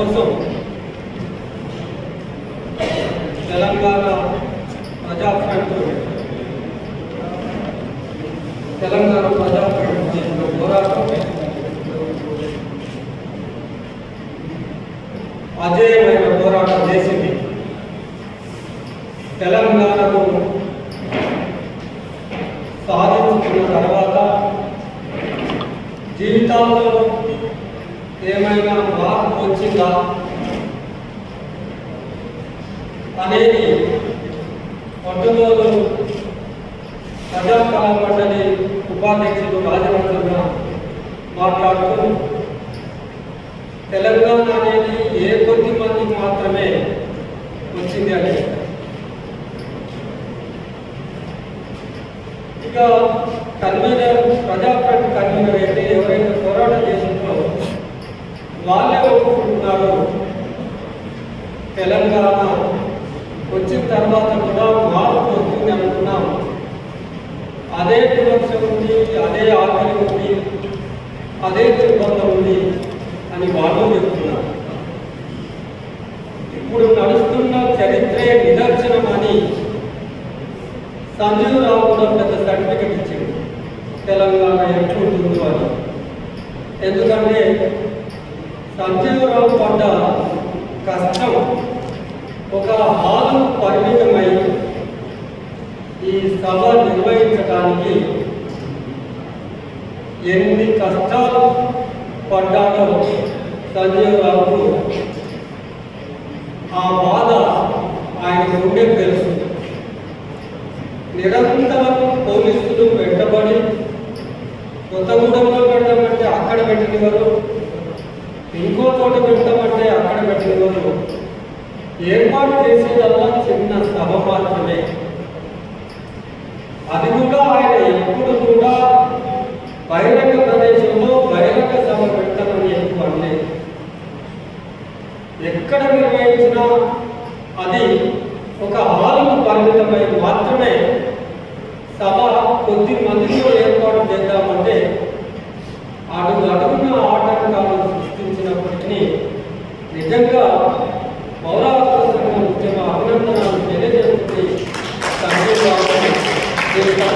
కోసం తెలంగాణ ప్రజా ఫ్రంట్ తెలంగాణ ప్రజా ఫ్రంట్ చేసిన పోరాటం అజేయమైన పోరాటం చేసింది తెలంగాణను సాధించుకున్న తర్వాత జీవితాల్లో ఏమైనా మార్పు వచ్చిందా అనేది పట్టుదోలు ప్రజా కళా మండలి ఉపాధ్యక్షుడు రాజవంతంగా మాట్లాడుతూ తెలంగాణ అనేది ఏ కొద్ది మందికి మాత్రమే వచ్చింది అని ఇక కన్వీనర్ ప్రజాప్రతి కన్వీనర్ అయితే ఎవరైతే పోరాటం చేసిందో వాళ్ళే ఒప్పుకుంటున్నారు తెలంగాణ వచ్చిన తర్వాత కూడా మార్పు వస్తుంది అనుకున్నాం. అదే వివక్ష ఉంది అదే ఆకలి ఉంది అదే నిర్బంధం ఉంది అని వాళ్ళు చెప్తున్నారు. ఇప్పుడు నడుస్తున్న చరిత్రే నిదర్శనం సంజీవ్ రావు కూడా పెద్ద సర్టిఫికెట్ ఇచ్చింది తెలంగాణ ఎట్లుంటుందో అని. ఎందుకంటే సంజీవరావు పడ్డ కష్టం. ఒక హాలు పరిమితమై ఈ సభ నిర్వహించడానికి ఎన్ని కష్టాలు పడ్డాడో సంజీవ్ రావుకు ఆ బాధ ఆయన ఉండే తెలుసు నిరంతరం పోలీసులు కొత్తగూడెంలో పెడతామంటే అక్కడ పెట్టినవారు ఇంకో చోట పెడతామంటే అక్కడ పెట్టినవారు ఏర్పాటు చేసేదల్లా చిన్న సభ మాత్రమే. అది కూడా ఆయన ఎప్పుడు కూడా బహిరంగ ప్రదేశంలో బహిరంగ సభ పెట్టాలని ఎక్కువ అనలేదు. ఎక్కడ నిర్వహించినా అది ఒక హాలుకు పరిమితమై మాత్రమే సభ కొద్ది మందితో ఏర్పాటు చేద్దామంటే అడుగు అడుగున ఆటంకాలు సృష్టించినప్పటికీ నిజంగా పౌరాత్మ సంఘం ఉద్యమ అభినందనాలు తెలియజేస్తుంది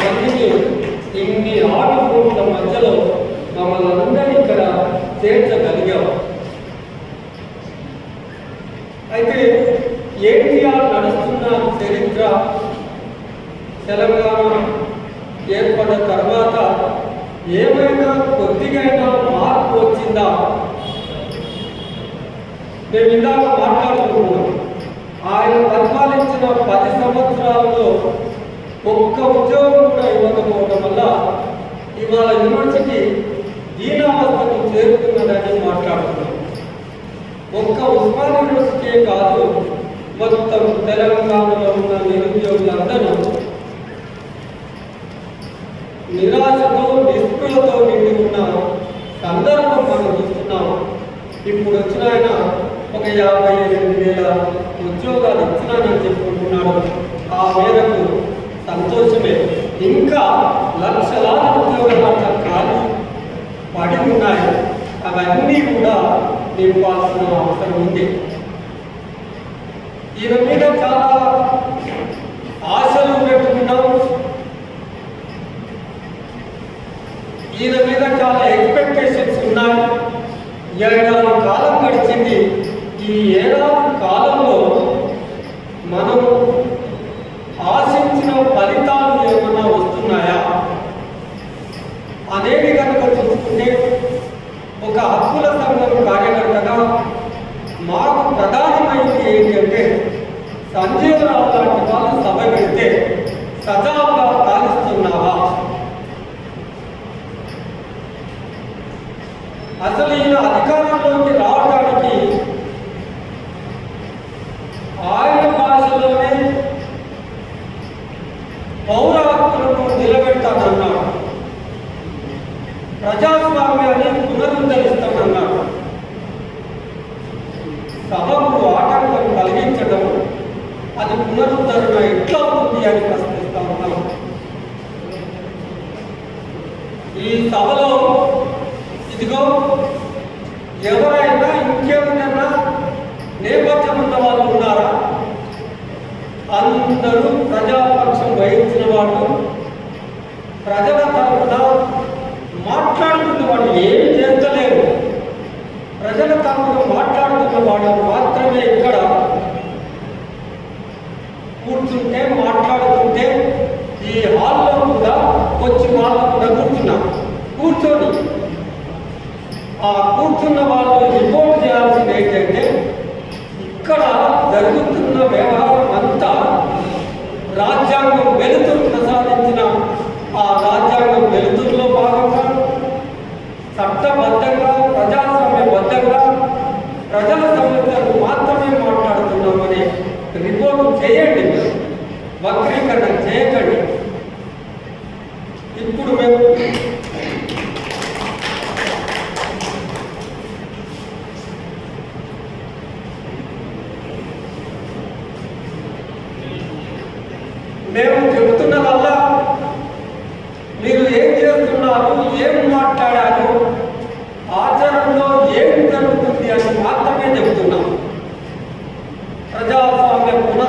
మందిని ఇన్ని ఆటపోట్ల మధ్యలో మమ్మల్ని అందరినీ ఇక్కడ చేర్చగలిగాం. అయితే ఏటీఆర్ నడుస్తున్న చరిత్ర తెలంగాణ ఏర్పడిన తర్వాత ఏమైనా కొద్దిగైనా మార్పు వచ్చిందా? మేము ఇందాక మాట్లాడుకుంటున్నాం ఆయన పరిపాలించిన పది సంవత్సరాలలో ఒక్క ఉద్యోగం కూడా ఇవ్వకపోవడం వల్ల ఇవాళ యూనివర్సిటీ దీనావస్థకు చేరుకున్నదని మాట్లాడుతున్నాం. ఒక్క ఉస్మాన్ యూనివర్సిటీ కాదు మొత్తం తెలంగాణలో ఉన్న నిరుద్యోగులందరూ నిరాశతో నిస్పృహతో నిండి ఉన్న సందర్భం మనం చూస్తున్నాం. ఇప్పుడు వచ్చిన ఆయన ఒక యాభై ఎనిమిది వేల ఉద్యోగాలు ఇచ్చినానని చెప్పుకుంటున్నాడు. ఆ మేరకు సంతోషమే. ఇంకా లక్షలాది ఉద్యోగాలు అట్లా ఖాళీ పడి ఉన్నాయి. అవన్నీ కూడా నింపాల్సిన అవసరం ఉంది. ఈయన మీద చాలా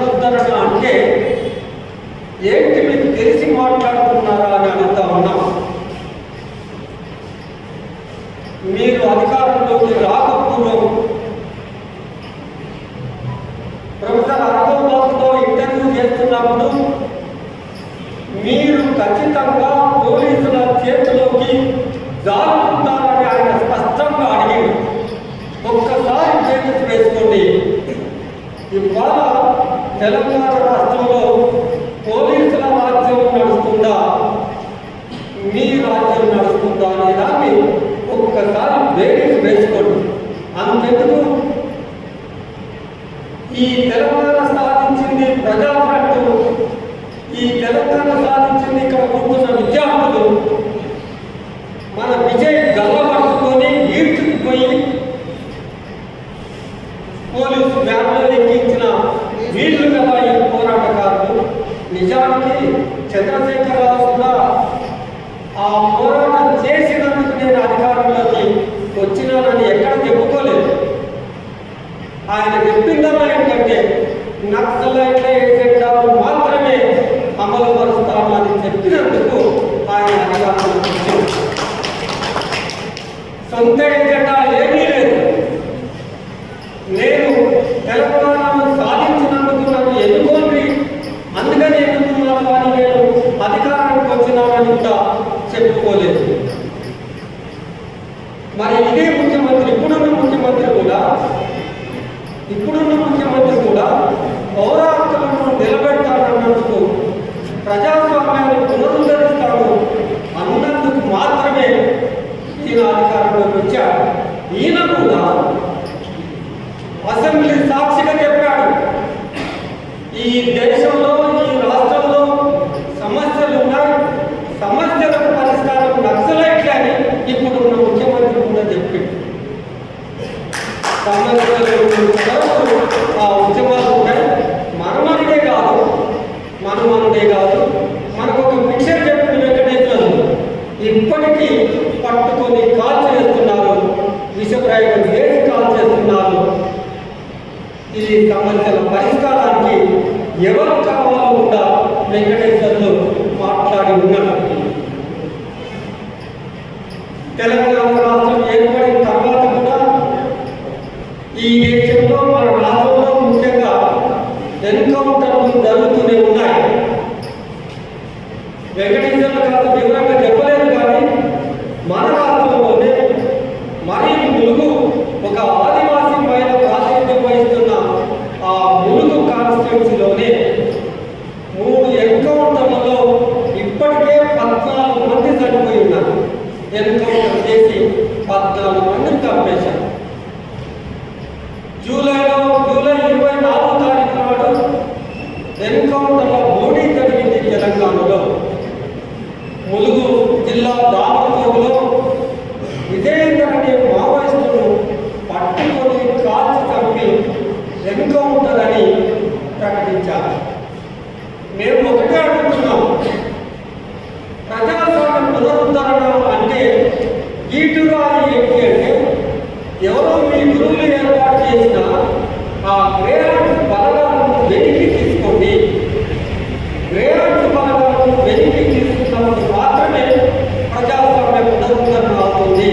వద్దనడం అంటే ఏంటి మీకు తెలిసి మాట్లాడుతున్నారా అని అడుగుతా ఉన్నాం. మీరు అధికారంలోకి రాకపూర్వం ప్రొఫెసర్ అర్థంతో ఇంటర్వ్యూ చేస్తున్నప్పుడు మీరు ఖచ్చితంగా పోలీసుల చేతిలోకి దాటుకుంటారని ఆయన స్పష్టంగా అడిగి ఒక్కసారి చేతులు వేసుకోండి. ఇవాళ తెలంగాణ రాష్ట్రంలో పోలీసుల రాజ్యం నడుస్తుందా? మీ రాజ్యం నడుస్తుందా అనే దాన్ని ఒక్కసారి వేడికి వేసుకోండి. అంతెందుకు? ఈ తెలంగాణ సాధించింది ప్రజాపట్టు ఈ తెలంగాణ సాధించింది ఇక్కడ కూర్చున్న విద్యార్థులు. వెంకట వారి వ్యక్తి అంటే ఎవరో మీ గురువులు ఏర్పాటు చేసినా ఆ గ్రేరాంట్ బలగాలను వెలికి తీసుకోండి. గ్రేరాంట్ బలగాలను వెలికి తీసుకున్నందుకు మాత్రమే ప్రజాస్వామ్య పునరుద్ధరణ అవుతుంది.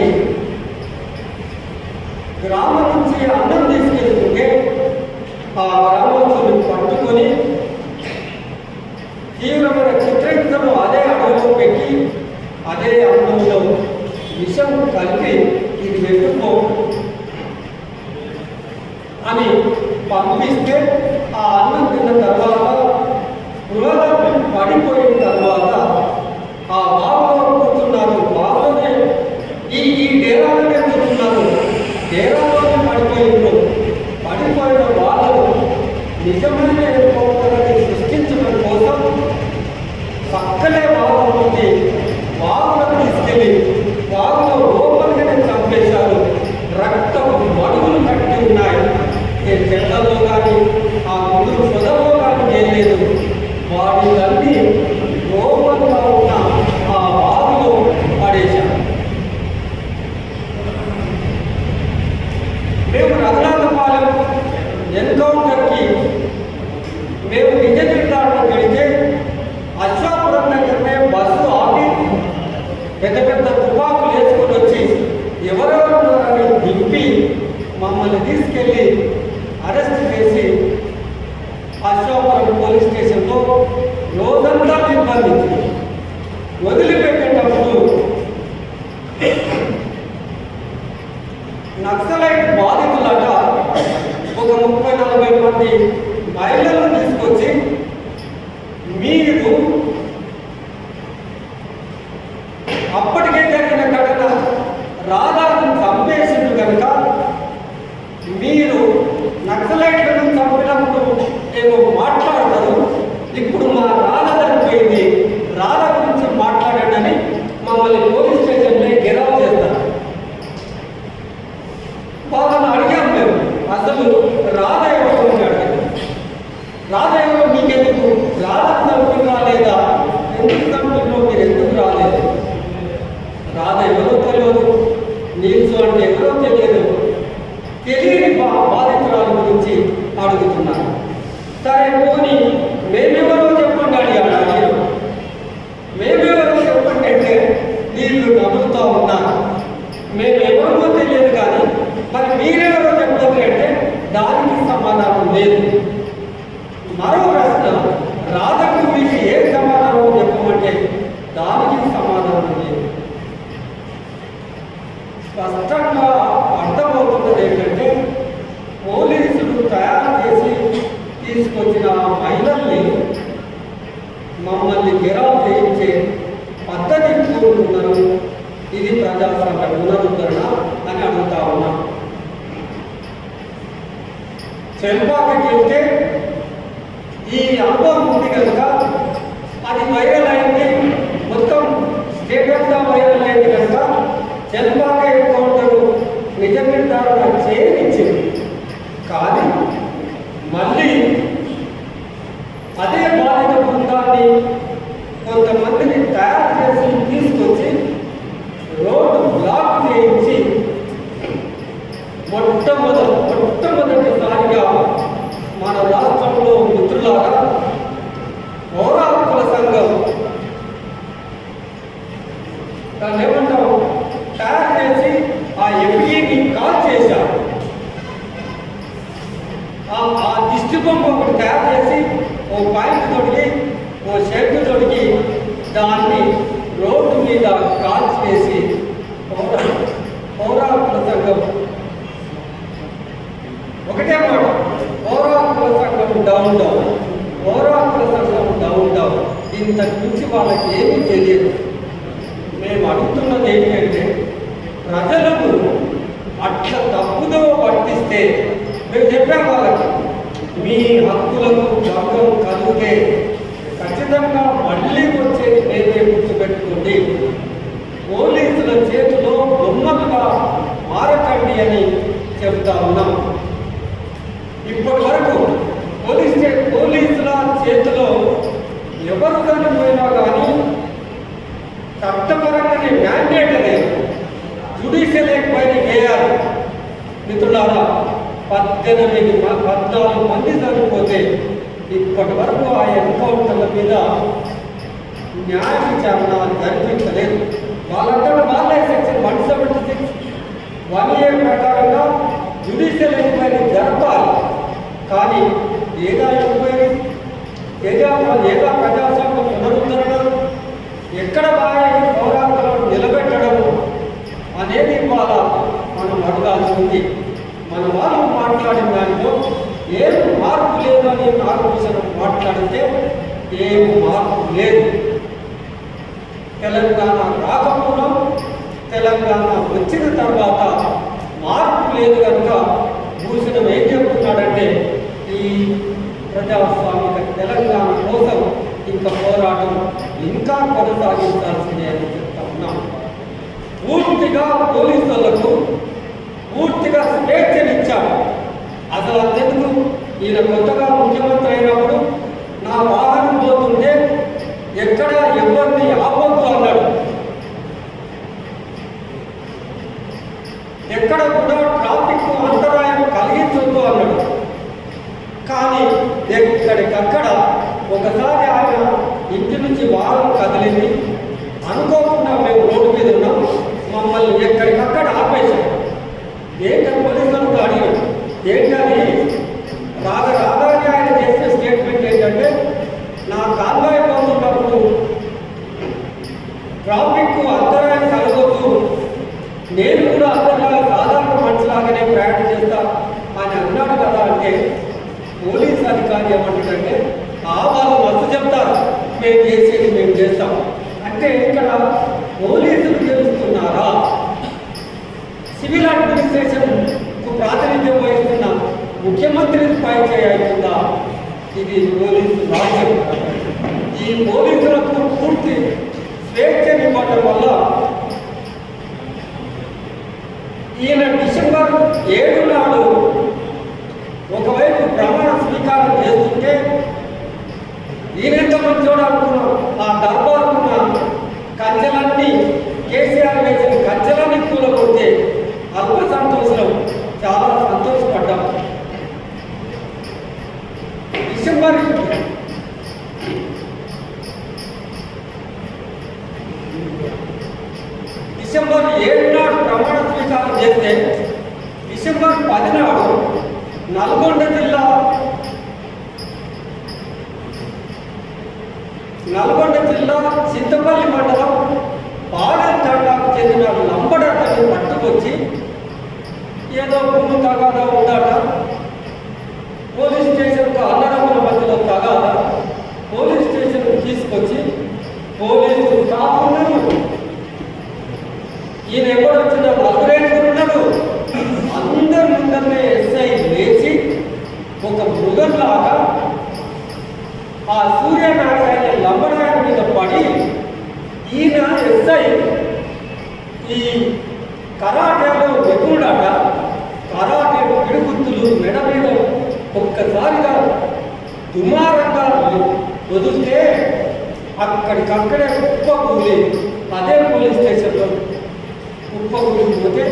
తల్లి గ్రామం నుంచి అన్నం తీసుకెళ్తుంటే ఆ గ్రామస్తుని పట్టుకొని తీవ్రమైన చిత్రహింసను అదే అడవిలో పెట్టి అదే అన్నంలో విషం కలిపి ఇది వెతుక్కో అని పంపిస్తే ఆ అన్నం తిన్న తర్వాత పురాణ నిజమైన ఎదుర్కోవాలని సృష్టించడం కోసం పక్కనే వాహనం ఉంది. వాహనం తీసుకెళ్ళి లోపలికి నేను చంపేశారు. రక్తం మడుగులు కట్టి ఉన్నాయి. ఏ చెట్లలో కానీ ఆ ముందు పొదలో కానీ చేయలేదు వాటిలన్నీ నక్సలైట్లను చంపినప్పుడు నేను మాట్లాడతాను ఇప్పుడు మా రాళ్ళ చనిపోయింది రాళ్ళ గురించి మాట్లాడండి మమ్మల్ని చెల్బాకి వెళ్తే ఈ ఆల్బమ్ ఉంది కనుక అది వైరల్ అయింది. మొత్తం స్టేట్ అంతా వైరల్ అయింది చెప్తా ఉన్నాం. ఇప్పటి వరకు పోలీస్ పోలీసుల చేతిలో ఎవరు చనిపోయినా కానీ చట్టపరంగానే మ్యాండేట్ అనేది జుడిషియల్ ఎంక్వైరీ చేయాలి. మిత్రులారా పద్దెనిమిది మ- పద్నాలుగు మంది చనిపోతే ఇప్పటి వరకు ఆ ఎన్కౌంటర్ల మీద న్యాయ విచారణ జరిపించలేదు. వాళ్ళంతా వాళ్ళే section one seventy six one year ప్రకారంగా జ్యుడిషియల్ ఎంక్వైరీ జరపాలి. కానీ ఏదా ఎంక్వైరీ ఏదా ఏదా ప్రజాస్వామ్య పునరుద్ధరణ ఎక్కడ బాగా ఈ నిలబెట్టడం అనేది ఇవాళ మనం అడగాల్సి ఉంది మన వాళ్ళు మాట్లాడిన దానిలో ఏం మార్పు లేదు అని మాట్లాడితే ఏం మార్పు లేదు. తెలంగాణ రాకపోవడం తెలంగాణ వచ్చిన తర్వాత మార్పు లేదు కనుక భూషణం ఏం చెప్తున్నాడంటే ఈ ప్రజాస్వామిక తెలంగాణ కోసం ఇంకా పోరాటం ఇంకా కొనసాగించాల్సిందే అని చెప్తా ఉన్నాం. పూర్తిగా పోలీసులకు పూర్తిగా స్వేచ్ఛనిచ్చాడు అసలు అంతెందుకు? ఈయన కొత్తగా ముఖ్యమంత్రి అయినప్పుడు నా వాహనం పోతుంటే ఎక్కడ ఎవరిని ఆపొద్దు అన్నాడు. ఎక్కడ కూడా ట్రాఫిక్ అంతరాయం కలిగించొద్దు అన్నాడు. కానీ ఎక్కడికక్కడ ఒకసారి ఆయన ఇంటి నుంచి వారం కదిలింది. అనుకోకుండా మేము రోడ్డు మీద ఉన్నాం. మమ్మల్ని ఎక్కడికక్కడ ఆపేశాం ఏంటని పోలీసులను అడిగాం ఏంటని రాగ రాగానే ఆయన చేసిన స్టేట్మెంట్ ఏంటంటే నా కాన్వాయ్ పోతున్నప్పుడు ట్రాఫిక్ అంతరాయం కలగొద్దు నేను కూడా అందరిలాగా సాధారణ మనిషిలాగానే ప్రయాణం చేస్తా అని అన్నాడు కదా అంటే పోలీస్ అధికారి ఏమంటాడంటే ఆ వాళ్ళు మస్తు చెప్తారు మేము చేసేది మేము చేస్తాం అంటే ఇక్కడ పోలీసులు తెలుస్తున్నారా సివిల్ అడ్మినిస్ట్రేషన్కు ప్రాతినిధ్యం వహిస్తున్న ముఖ్యమంత్రి పై చేయాల్సిందా ఇది పోలీసు రాజ్యం ఈ పోలీసులకు పూర్తి స్వేచ్ఛనివ్వటం వల్ల ఈయన డిసెంబర్ ఏడు నాడు ఒకవైపు ప్రమాణ స్వీకారం చేస్తుంటే ఈయన ఎంత మంచోడు అనుకున్నాం ఆ దర్బారుకున్న కంచెలన్నీ కేసీఆర్ వేసిన కంచెలన్నీ కూలగొడితే అల్ప సంతోషం చాలా సంతోషపడ్డాం డిసెంబర్ డిసెంబర్ ఏడు నాడు ప్రమాణ స్వీకారం చేస్తే డిసెంబర్ పది నాడు నల్గొండ జిల్లా నల్గొండ జిల్లా చింతపల్లి మండలం పాడెం తండాకు చెందిన లంబడతని పట్టుకొచ్చి ఏదో భూమి తగాదా ఉందట పోలీస్ స్టేషన్కు అన్నదమ్ముల మధ్యలో తగాదా పోలీస్ స్టేషన్కు తీసుకొచ్చి పోలీసు స్టాఫ్ ఉన్నారు ఈయన ఎప్పుడు వచ్చిన నలుగురేళ్ళు ఉన్నారు అందరి ముందరనే ఎస్ఐ లేచి ఒక మృగంలాగా ఆ సూర్యనారాయణ లంబనారాయణ మీద పడి ఈయన ఎస్ఐ. ఈ కరాటేలో నిపుణుడట కరాటే పిడుగుత్తులు మెడ మీద ఒక్కసారిగా దుమారంగా వదిలితే అక్కడికక్కడే కుప్ప కూలి అదే పోలీస్ స్టేషన్లో కుప్ప కూలిపోతే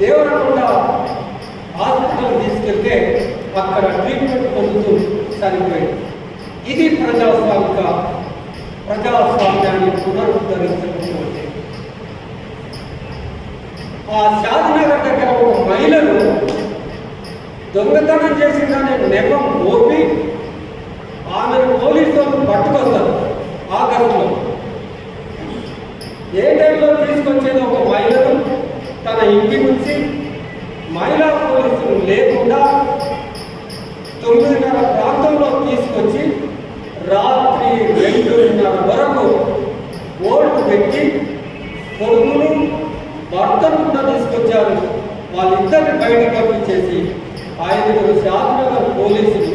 దేవరకొండ హాస్పిటల్ తీసుకెళ్తే అక్కడ ట్రీట్మెంట్ పొందుతూ చనిపోయింది ఇది ప్రజాస్వామిక ప్రజాస్వామ్యాన్ని పునరుద్ధరించడం ఆ షాద్నగర్ దగ్గర ఒక మహిళను దొంగతనం చేసిందనే నెపం మోపి ఆమెను పోలీసు వాళ్ళు పట్టుకొస్తారు ఆగస్టులో. ఏ టైంలో తీసుకొచ్చేది ఒక మహిళను తన ఇంటి నుంచి మహిళా పోలీసులు లేకుండా తొమ్మిదిన్నర ప్రాంతంలో తీసుకొచ్చి పెట్టి కొడుకును భర్తను కూడా తీసుకొచ్చారు. వాళ్ళిద్దరిని బయట పంపించేసి ఐదుగురు శాసనగర్ పోలీసులు.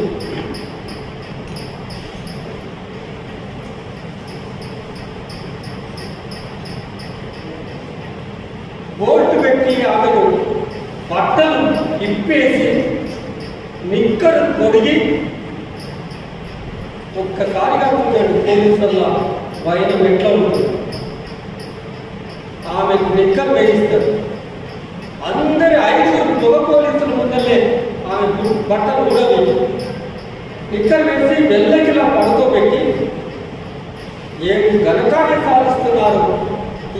బోర్డు పెట్టి ఆమెను బట్టలు ఇప్పేసి నిక్కరు పొడిగి ఒక్కసారిగా చూశాడు. పోలీసుల భయం ఎట్లా ఉంటుంది ఆమెకు నిక్కర్ వేయిస్తారు అందరి ఐదుగురు మగ పోలీసుల ముందలే ఆమె బట్టలు కూడా వేయి నిక్కర్ వేసి వెళ్ళకిలా పడుకోబెట్టి ఏమి ఘనకాన్ని సాధిస్తున్నారు.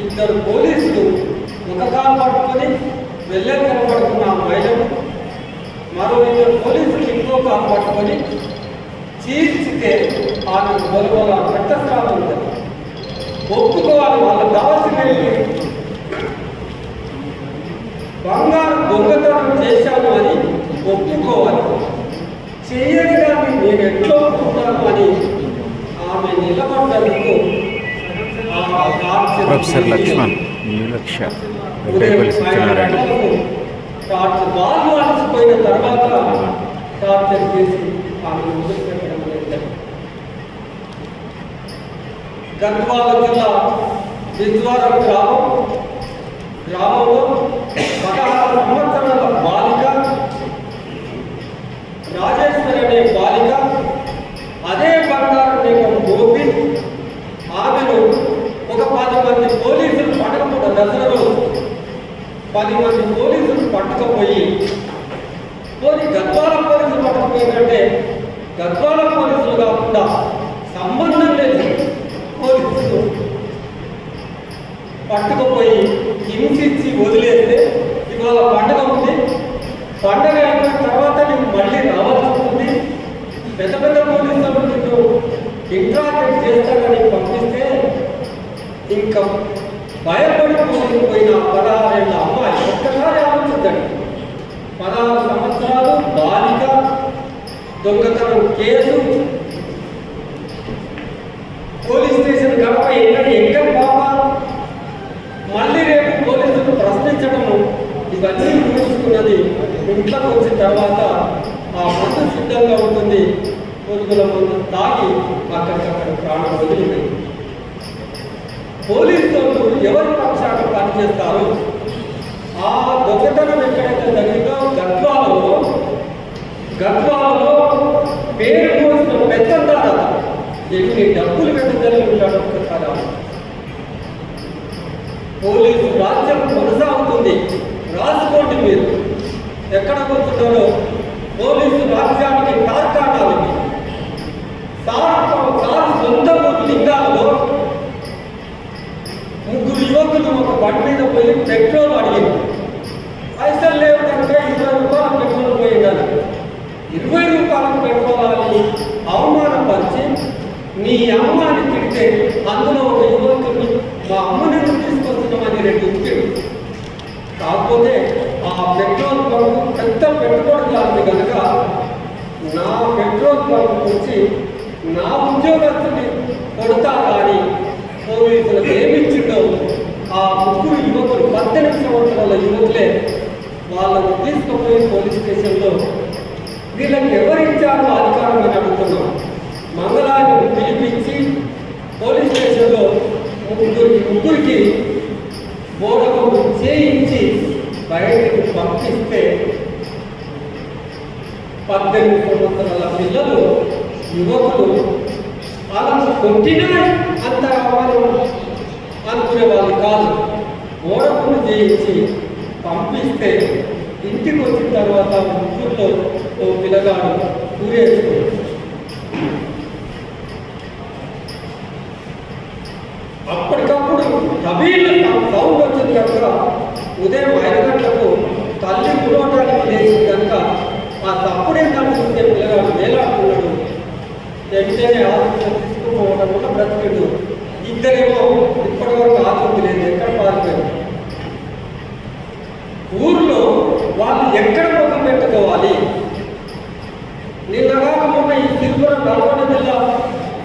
ఇద్దరు పోలీసులు ఒక కాలు పట్టుకొని వెళ్ళని కనబడుతున్న ఆ మహిళను మరో ఇద్దరు పోలీసులు ఇంకో కాలు పట్టుకొని చీల్చితే ఆమె బలుబల రక్తస్రావం ఉంటుంది. ఒప్పుకోవాలి వాళ్ళకి కావాల్సిన బంగారు దొంగతనం చేశాను అని ఒప్పుకోవాలి. చేయని దాన్ని నేను ఎట్లా ఒప్పుకుంటాను అని ఆమె నిలబడ్డందుకు ప్రొఫెసర్ లక్ష్మణ్ వెంకటపల్లి సత్యనారాయణ. బాగా అలసిపోయిన తర్వాత టార్చర్ చేసి ఆమె వదిలిపెట్టడం లేదు. గద్వాల జిల్లా విద్వారం గ్రామం గ్రామంలో పదహారు సంవత్సరాల బాలిక రాజేశ్వరి అనే బాలిక అదే బంగారు నియమం మోపి ఆమెను ఒక పది మంది పోలీసులు పట్టకపోతే దశలో పది మంది పోలీసులు పట్టుకపోయి పోనీ గద్వాల పోలీసులు పట్టకపోయిందంటే గద్వాల పోలీసులు కాకుండా సంబంధం లేదు పోలీసులు పట్టుకుపోయి హింసించి వదిలేస్తే ఇవాళ పండగ ఉంది. పండగ అయిపోయిన తర్వాత నీకు మళ్ళీ రావాల్సి ఉంటుంది పెద్ద పెద్ద పోలీసులు నిన్ను ఇంట్రాక్ట్ చేస్తానని పంపిస్తే ఇంకా భయపడిపోయి పోయిన పదహారేళ్ళ అమ్మాయి ఒక్కసారి ఆలోచించండి. పదహారు సంవత్సరాలు బాలిక దొంగతనం కేసు. పోలీస్ స్టేషన్ గడప ఎక్కడ ఎక్కడ బాబా మళ్ళీ రేపు పోలీసులు ప్రశ్నించడము ఇవన్నీ చూసుకున్నది ఇంట్లోకి వచ్చిన తర్వాత ఆ మందు సిద్ధంగా ఉంటుంది. పురుగుల మందు తాగి అక్కడికక్కడ ప్రాణం వదిలింది. పోలీసులు ఎవరి పక్షాన పనిచేస్తారు? ఆ దొంగతనం ఎక్కడైతే జరిగిందో గద్వాలలో గద్వాలలో పేరు పోసిన పెద్దంతా ఎన్ని డబ్బులు పెట్టదని ఉంటాడు ఒక్కసారి పోలీసు రాజ్యం కొనసాగుతుంది. రాసుకోండి మీరు ఎక్కడ కూర్చుంటారో పోలీసు రాజ్యానికి తార్కాటాలు ఇవి. సార్ కాకపోతే ఆ పెట్రోల్ పంప్ పెద్ద పెట్టుబడి కాదు కనుక నా పెట్రోల్ పంప్ వచ్చి నా ఉద్యోగస్తుని కొడతా కానీ పోలీసులకు ఏమిచ్చిండో ఆ ముగ్గురు యువకులు పద్దెనిమిది సంవత్సరాల యువకులే వాళ్ళను తీసుకుపోయి పోలీస్ స్టేషన్లో వీళ్ళకి ఎవరిచ్చారో అధికారం అని అడుగుతున్నాం మంగళాన్ని పిలిపించి పోలీస్ స్టేషన్లో ముగ్గురికి ముగ్గురికి బోధకము చేయించి బయటకు పంపిస్తే పద్దెనిమిది సంవత్సరాల పిల్లలు యువకులు వాళ్ళని కొట్టినా అంత వాళ్ళు అనుకునే వాళ్ళు కాదు. ఓడపులు చేయించి పంపిస్తే ఇంటికి వచ్చిన తర్వాత ముగ్గురులో ఓ పిల్లగాడు ఊరేసుకుంది అప్పటికప్పుడు రబీలు సౌండ్ వచ్చింది కనుక ఉదయం ఐదు గంటలకు తల్లి పురోటానికి లేచి కనుక ఆ తప్పుడేంటంటే చూసే పిల్లగాడు వేలాడుతున్నాడు. వెంటనే ఆసుపత్రి తీసుకుపోవడం వల్ల బ్రతికిడు. ఇద్దరేమో ఇప్పటి వరకు లేదు ఎక్కడ పారిపోయారు? ఊర్లో వాళ్ళు ఎక్కడ ముఖం పెట్టుకోవాలి? నిన్నగా మొన్న ఈ తిరుపురం నల్గొండ జిల్లా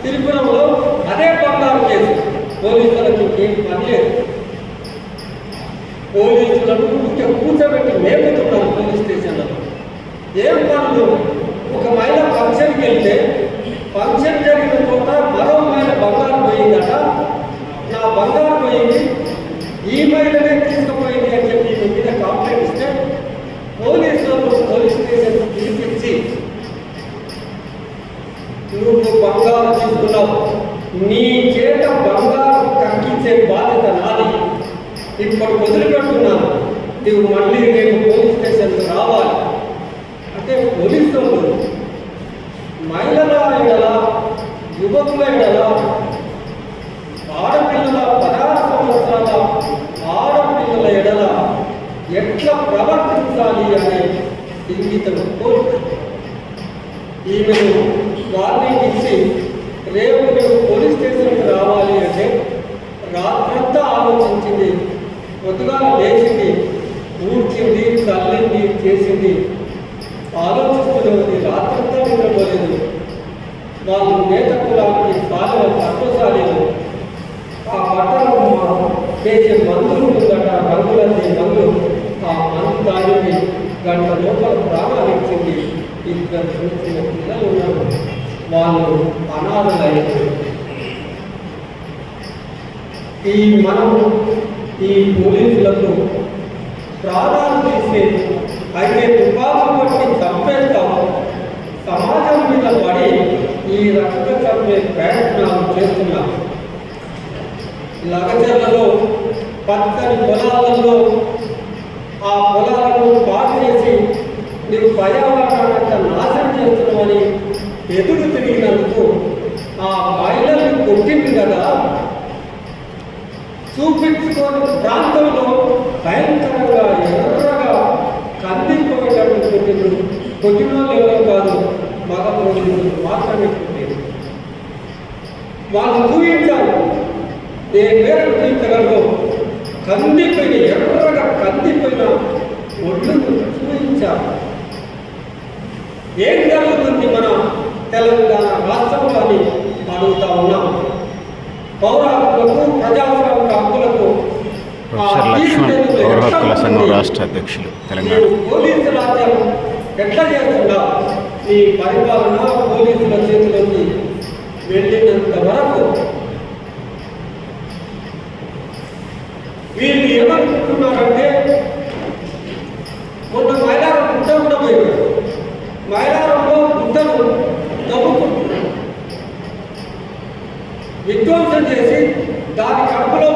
తిరుపురంలో అదే బంగారు కేసు. పోలీసులకి ఏం పని లేదు. పోలీసులను ఊరికే కూర్చోబెట్టి మేపుతున్నారు పోలీస్ స్టేషన్లో ఏం పనులు? ఒక మహిళ ఫంక్షన్కి వెళ్తే ఫంక్షన్ జరిగిన చోట మరో మహిళ బంగారు పోయిందట. నా బంగారు పోయింది. ఈ మహిళనే తీసుకుపోయింది అని చెప్పి మీ మీద కంప్లైంట్ ఇస్తే పోలీసులు పోలీస్ స్టేషన్ పిలిపించి నువ్వు బంగారు తీసుకున్నావు. నీ చేత బంగారు కక్కించే బాధ్యత నాది. ఇప్పుడు వదిలిపెట్టు. నువ్వు మళ్ళీ రేపు పోలీస్ ఇద్దరు చూసిన పిల్లలు ఉన్నారు. వాళ్ళు అనాథలయ్యారు ఈ మనము ఈ పోలీసులకు ప్రాణాలు చేసే అయితే తుపాకు పట్టి చంపేస్తాం. సమాజం మీద పడి ఈ రక్త చంపే ప్రయత్నాలు చేస్తున్నాం. లగచర్లలో పచ్చని పొలాలలో ఆ పొలాలను చేసి నీకు నీవు పర్యావరణాన్ని నాశనం చేస్తున్నామని ఎదురు తిరిగినందుకు ఆ బాయిలర్ని కొట్టింది కదా. చూపించుకోని ప్రాంతంలో భయంకరంగా ఎర్రగా కందిపోయేటట్టు కొట్టిండు కొట్టిన వాళ్ళు కాదు మగ మాత్రమే కొట్టింది వాళ్ళు చూపించారు ఏ మేరకు చూపించగలరు? కందిపోయిన ఎర్రగా కందిపోయిన ఒడ్లు చూపించారు. ఏం జరుగుతుంది మన తెలంగాణ రాష్ట్రంలో అని అడుగుతా ఉన్నాం పౌర హక్కులకు ప్రజాస్వామిక హక్కులకు ప్రొఫెసర్ లక్ష్మణ్ పౌర హక్కుల సంఘం? రాష్ట్ర అధ్యక్షులు తెలంగాణ పోలీసు రాజ్యం ఎట్లా చేస్తున్నా ఈ పరిపాలన పోలీసుల చేతిలోకి వెళ్ళినంత వరకు వీళ్ళు ఏమనుకుంటున్నారంటే మొన్న కూడా పోయింది మైలారంలో గుట్టలు తవ్వుకుంటున్నారు విధ్వంసం చేసి దాని కడుపులో